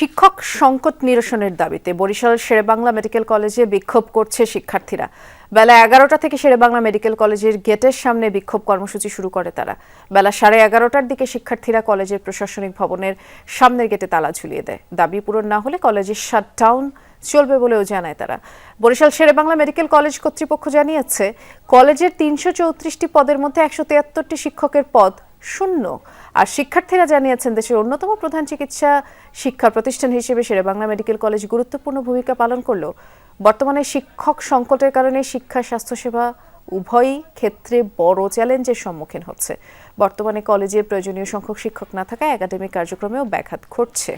শিক্ষক সংকট নিরসনের দাবিতে বরিশাল শেরেবাংলা মেডিকেল কলেজে বিক্ষোভ করছে শিক্ষার্থীরা। বেলা এগারোটা থেকে শেরেবাংলা মেডিকেল কলেজের গেটের সামনে বিক্ষোভ কর্মসূচি শুরু করে তারা। বেলা সাড়ে এগারোটার দিকে শিক্ষার্থীরা কলেজের প্রশাসনিক ভবনের সামনের গেটে তালা ঝুলিয়ে দেয়। দাবি পূরণ না হলে কলেজের শাটডাউন চলবে বলেও জানায় তারা। বরিশাল শেরেবাংলা মেডিকেল কলেজ কর্তৃপক্ষ জানিয়েছে, কলেজের তিনশো চৌত্রিশটি পদের মধ্যে একশো শিক্ষকের পদ শূন্য। আর শিক্ষার্থীরা জানিয়েছেন, দেশের অন্যতম প্রধান চিকিৎসা শিক্ষা প্রতিষ্ঠান হিসেবে শেরেবাংলা মেডিকেল কলেজ গুরুত্বপূর্ণ ভূমিকা পালন করলেও বর্তমানে শিক্ষক সংকটের কারণে শিক্ষা, স্বাস্থ্যসেবা উভয়ই ক্ষেত্রে বড় চ্যালেঞ্জের সম্মুখীন হচ্ছে। বর্তমানে কলেজে প্রয়োজনীয় সংখ্যক শিক্ষক না থাকায় একাডেমিক কার্যক্রমেও ব্যাঘাত ঘটছে।